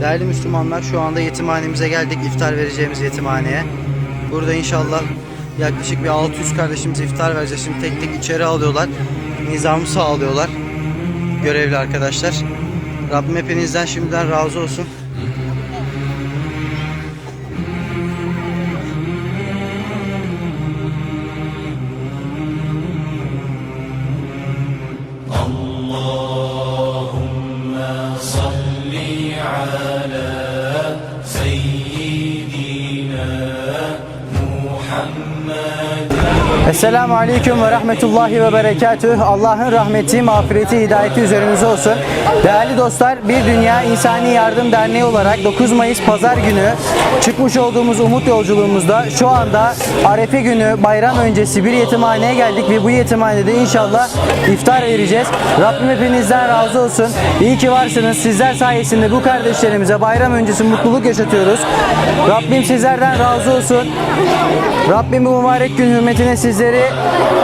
Değerli Müslümanlar şu anda yetimhanemize geldik. iftar vereceğimiz yetimhaneye. Burada inşallah yaklaşık bir 600 kardeşimiz iftar vereceğiz. Şimdi tek tek içeri alıyorlar. Nizamı sağlıyorlar. Görevli arkadaşlar. Rabbim hepinizden şimdiden razı olsun. Amen. Esselamu Aleyküm ve Rahmetullahi ve Berekatüh. Allah'ın rahmeti, mağfireti, hidayeti üzerinize olsun. Değerli dostlar, Bir Dünya İnsani Yardım Derneği olarak 9 Mayıs Pazar günü çıkmış olduğumuz umut yolculuğumuzda şu anda Arefe günü bayram öncesi bir yetimhaneye geldik ve bu yetimhanede inşallah iftar vereceğiz. Rabbim hepinizden razı olsun. İyi ki varsınız. Sizler sayesinde bu kardeşlerimize bayram öncesi mutluluk yaşatıyoruz. Rabbim sizlerden razı olsun. Rabbim bu mübarek gün hürmetine sizleri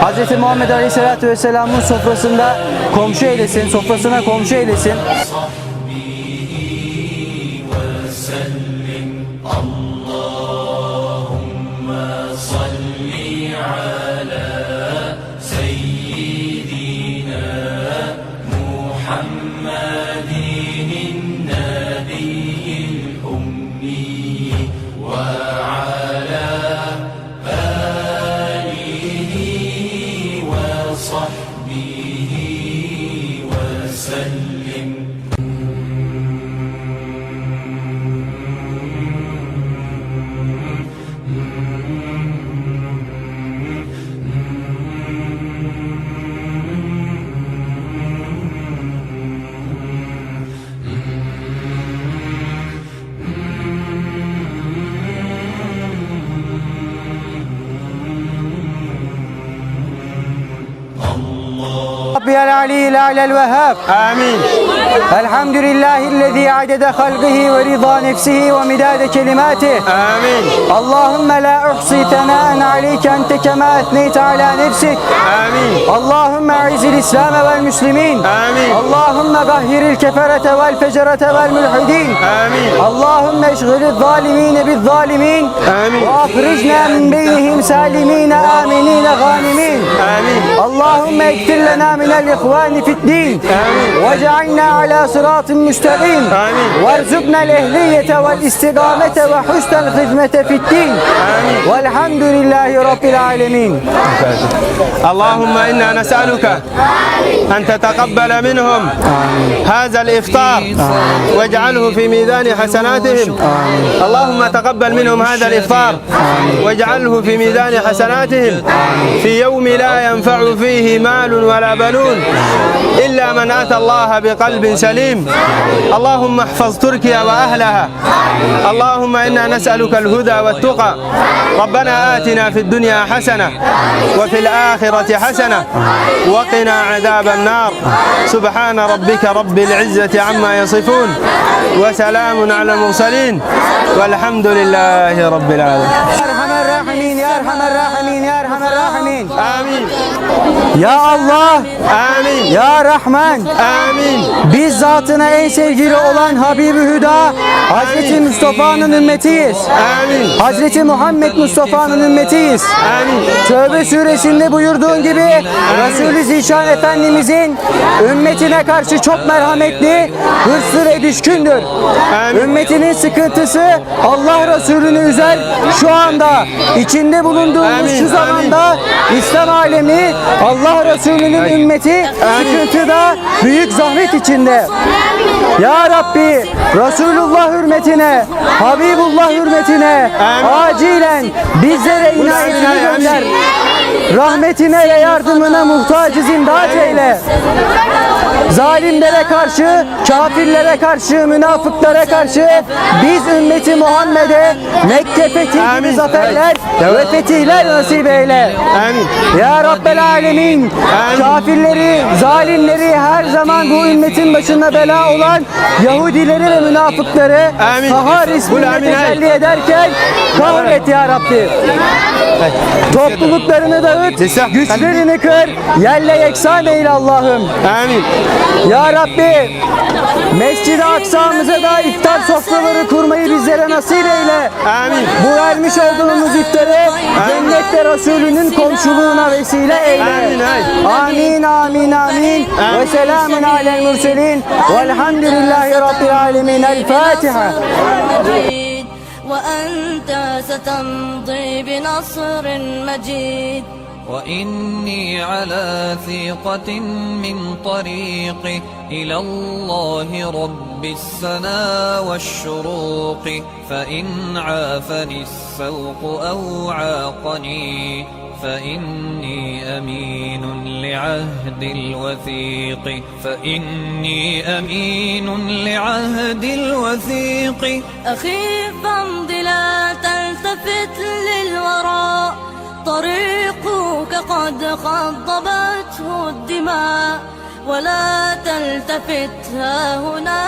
Hz. Muhammed Aleyhisselatü Vesselam'ın sofrasında komşu eylesin, sofrasına komşu eylesin. ربي العلي الأعلى الوهاب آمين. Elhamdülillahillezî adede halkihi ve rıza nefsihi ve midade kelimati. Amin. Allahümme la uhsi tenaen aleyke ente kema etneyte ala nefsik. Amin. Allahümme izil İslam'e vel müslimin. Amin. Allahümme gahhiril keferete vel fecerete vel mülhidin. Amin. Allahümme eşgilil zalimine bil zalimin. Amin. Ve africne min beynihim salimine aminine ganimin. Amin. Allahümme ektir lena minel ihvani fid. Amin. Ve cealna على صراط مستقيم. آمين. وارزقنا الأهلية والاستقامة وحسن الخدمة في الدين. آمين. والحمد لله رب العالمين. اللهم إنا نسألك أن تتقبل منهم هذا الإفطار واجعله في ميزان حسناتهم. اللهم تقبل منهم هذا الإفطار واجعله في ميزان حسناتهم. في يوم لا ينفع فيه مال ولا بنون إلا من أتى الله بقلب سليم. اللهم احفظ تركيا وأهلها. اللهم إنا نسألك الهدى والتقى. ربنا آتنا في الدنيا حسنة وفي الآخرة حسنة وقنا عذاب النار. سبحان ربك رب العزة عما يصفون وسلام على المرسلين. والحمد لله رب العالمين. يا أرحم الراحمين يا أرحم الراحمين يا Amin. Amin. Ya Allah. Amin. Ya Rahman. Amin. Biz zatına en sevgili olan Habibi Hüda Hazreti Mustafa'nın ümmetiyiz. Amin. Hazreti Muhammed Mustafa'nın ümmetiyiz. Amin. Tövbe suresinde buyurduğun gibi Resulü Zişan Efendimizin ümmetine karşı çok merhametli, hırslı ve düşkündür. Amin. Ümmetinin sıkıntısı Allah Resulü'nü üzer şu anda içinde bulunduğumuz Amin. şu zamanda İslam alemi Allah Resulü'nün ümmeti sıkıntıda büyük zahmet içinde. Ya Rabbi Resulullah hürmetine, Habibullah hürmetine acilen bizlere inayetini gönder. Rahmetine ve yardımına muhtacız imdat eyle. Zalimlere karşı, kafirlere karşı, münafıklara karşı biz ümmeti Muhammed'e Mekke fethi zaferler ve fetihler nasip eyle. Ya Rabbel Alemin, kafirleri, zalimleri her zaman bu ümmetin başında bela olan Yahudileri ve münafıkları Sahar ismine tecelli ederken kahret ya Rabbi. Topluluklarını da dağıt, Lisa. güçlerini kır, yerle yeksan eyle Allah'ım. آمين Ya Rabbi, Mescid-i Aksa'mıza da iftar sofraları kurmayı bizlere nasip eyle. آمين Bu vermiş olduğumuz iftarı cennette Resulünün komşuluğuna vesile eyle. Amin, amin. Amin, amin, amin. Ve selamun alel murselin. Velhamdülillahi Rabbil alemin. El Fatiha. مجيد وأنت ستمضي بنصر مجيد وإني على ثيقة من طريقي إلى الله رب السنا والشروق فإن عافني السوق أو عاقني فإني أمين لعهد الوثيق فإني أمين لعهد الوثيق. أخي فامض لا تلتفت للوراء. طريقك قد خضبته الدماء ولا تلتفت ها هنا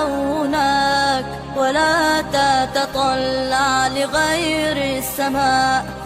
أو هناك ولا تتطلع لغير السماء.